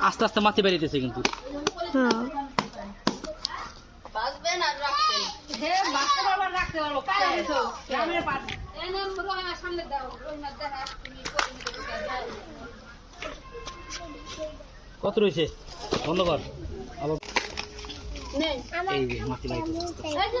আস্তে আস্তে মাটি বেরিয়েছে কিন্তু। কত রয়েছে ধন্যবাদ। এই যে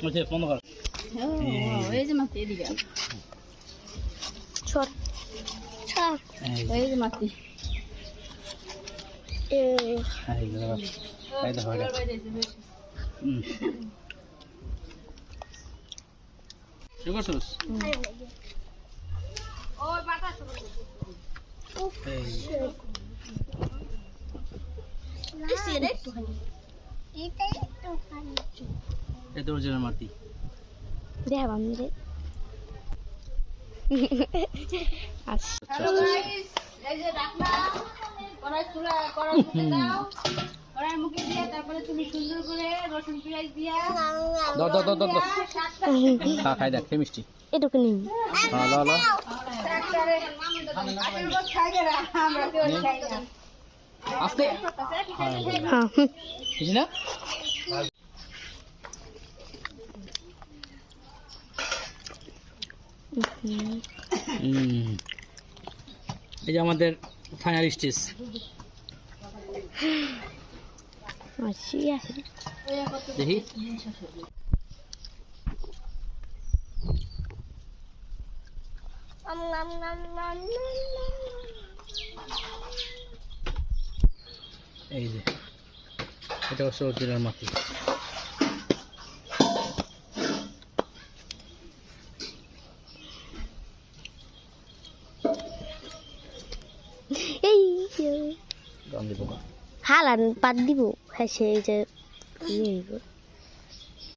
বলছে বন্ধ কর। এই যে মাতি এদিকে সর সর এই যে, এই এ, এই যে এই দেখো হুম। শুরু করছিস? এই। এটা অরিজিনাল মাটি। দেখাব আমি রে আচ্ছা এই যে রাখলা কড়াই চুলা কড়াই মুখে সাতটা খা খাই দেখ মিষ্টি। এটুকু নিন। ল ল আমরা কেউ খাই না। আস্তে। হ্যাঁ। না হুম। হুম এই যে আমাদের ফাইনাল স্টেজ দেখি। এই যে এটা হচ্ছে অরিজিনাল মাটি এই গান দিব না হালান পাত দিব হ্যাঁ সেই যে ইয়ে।